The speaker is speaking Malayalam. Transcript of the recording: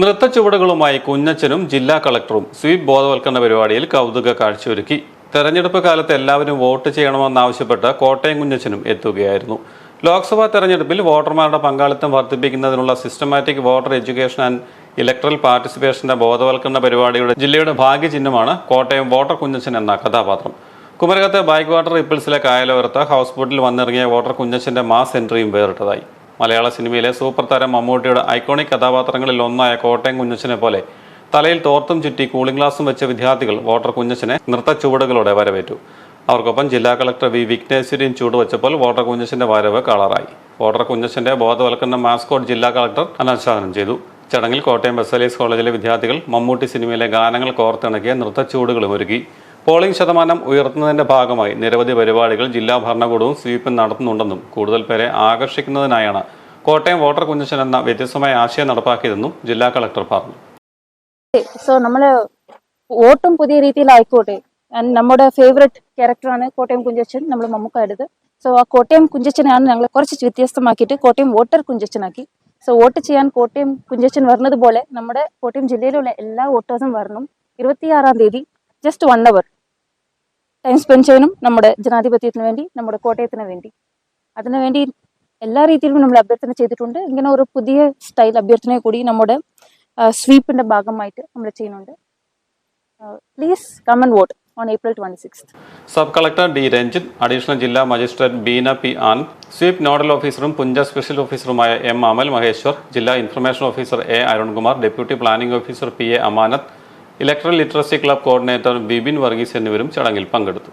നൃത്ത ചുവടുകളുമായി കുഞ്ഞച്ചനും ജില്ലാ കളക്ടറും സ്വീപ് ബോധവൽക്കരണ പരിപാടിയിൽ കൗതുക കാഴ്ചയൊരുക്കി. തെരഞ്ഞെടുപ്പ് കാലത്ത് എല്ലാവരും വോട്ട് ചെയ്യണമെന്നാവശ്യപ്പെട്ട് കോട്ടയം കുഞ്ഞച്ചനും എത്തുകയായിരുന്നു. ലോക്സഭാ തെരഞ്ഞെടുപ്പിൽ വോട്ടർമാരുടെ പങ്കാളിത്തം വർദ്ധിപ്പിക്കുന്നതിനുള്ള systematic voter education and electoral പാർട്ടിസിപ്പേഷന്റെ ബോധവൽക്കരണ പരിപാടിയുടെ ജില്ലയുടെ ഭാഗ്യചിഹ്നമാണ് കോട്ടയം വോട്ടർ കുഞ്ഞച്ചൻ എന്ന കഥാപാത്രം. കുമരകത്തെ ബൈക്ക് വാട്ടർ റിപ്പിൾസിലെ കായലോരത്ത് ഹൗസ് ബോട്ടിൽ വന്നിറങ്ങിയ വോട്ടർ കുഞ്ഞച്ചന്റെ മാസ് എൻട്രിയും വേറിട്ടതായി. മലയാള സിനിമയിലെ സൂപ്പർ താരം മമ്മൂട്ടിയുടെ ഐക്കോണിക് കഥാപാത്രങ്ങളിൽ ഒന്നായ കോട്ടയം കുഞ്ഞച്ചനെ പോലെ തലയിൽ തോർത്തും ചുറ്റി കൂളിംഗ് ഗ്ലാസും വെച്ച വിദ്യാർത്ഥികൾ വോട്ടർ കുഞ്ഞച്ചനെ നൃത്ത ചുവടുകളോടെ വരവേറ്റു. അവർക്കൊപ്പം ജില്ലാ കളക്ടർ വി വിഘ്നേശ്വരിയും ചൂടുവച്ചപ്പോൾ വോട്ടർ കുഞ്ഞച്ചന്റെ വരവ് കളറായി. വോട്ടർ കുഞ്ഞച്ചന്റെ ബോധവൽക്കരണ മാസ്കോട്ട് ജില്ലാ കളക്ടർ അനാച്ഛാദനം ചെയ്തു. ചടങ്ങിൽ കോട്ടയം ബസലീസ് കോളേജിലെ വിദ്യാർത്ഥികൾ മമ്മൂട്ടി സിനിമയിലെ ഗാനങ്ങൾ കോർത്തിണക്കിയ നൃത്ത ചൂടുകളും ഒരുക്കി. പോളിംഗ് ശതമാനം ഉയർത്തുന്നതിന്റെ ഭാഗമായി നിരവധി പരിപാടികൾ ജില്ലാ ഭരണകൂടവും സ്വീപ്പും നടത്തുന്നുണ്ടെന്നും കൂടുതൽ പേരെ ആകർഷിക്കുന്നതിനായാണ് കോട്ടയം വോട്ടർ കുഞ്ഞച്ചൻ എന്ന വ്യത്യസ്തമായ ആശയം നടപ്പാക്കിയതെന്നും ജില്ലാ കളക്ടർ പറഞ്ഞു. സോ നമ്മൾ വോട്ടും പുതിയ രീതിയിലായിക്കോട്ടെ ആയിക്കോട്ടെ. നമ്മുടെ ഫേവററ്റ് ക്യാരക്ടറാണ് കോട്ടയം കുഞ്ചച്ചൻ നമ്മൾ മമ്മൂക്കായുടേത്. സോ ആ കോട്ടയം കുഞ്ചച്ചനാണ് ഞങ്ങൾ കുറച്ച് വ്യത്യസ്തമാക്കിയിട്ട് കോട്ടയം വോട്ടർ കുഞ്ചച്ചനാക്കി സോ വോട്ട് ചെയ്യാൻ കോട്ടയം കുഞ്ചച്ചൻ വരുന്നത് പോലെ നമ്മുടെ കോട്ടയം ജില്ലയിലുള്ള എല്ലാ വോട്ടേഴ്സും വരണം. ഇരുപത്തിയാറാം തീയതി just one hour time spend ചെയ്യാനും നമ്മുടെ ജനാധിപത്യത്തിന് വേണ്ടി നമ്മുടെ കോട്ടയത്തിന് വേണ്ടി. അതിനുവേണ്ടി എല്ലാ രീതിയിലും നമ്മൾ അഭ്യർത്ഥന ചെയ്തിട്ടുണ്ട്. ഇങ്ങനെ ഒരു പുതിയ സ്റ്റൈൽ അഭ്യർത്ഥന കൂടി നമ്മുടെ സ്വീപ്പിന്റെ ഭാഗമായിട്ട് നമ്മൾ ചെയ്യുന്നുണ്ട്. Please come vote on April twenty six sub collector D Ranjith additional ജില്ലാ magistrate Beena P Ann SVEEP nodal ഓഫീസറും പുഞ്ച സ്പെഷ്യൽ ഓഫീസറുമായ എം അമൽ മഹേശ്വർ ജില്ലാ information officer A Arunkumar deputy planning officer P A Amanath electoral literacy club coordinator Bibin Varghese എന്നിവരും ചടങ്ങിൽ പങ്കെടുത്തു.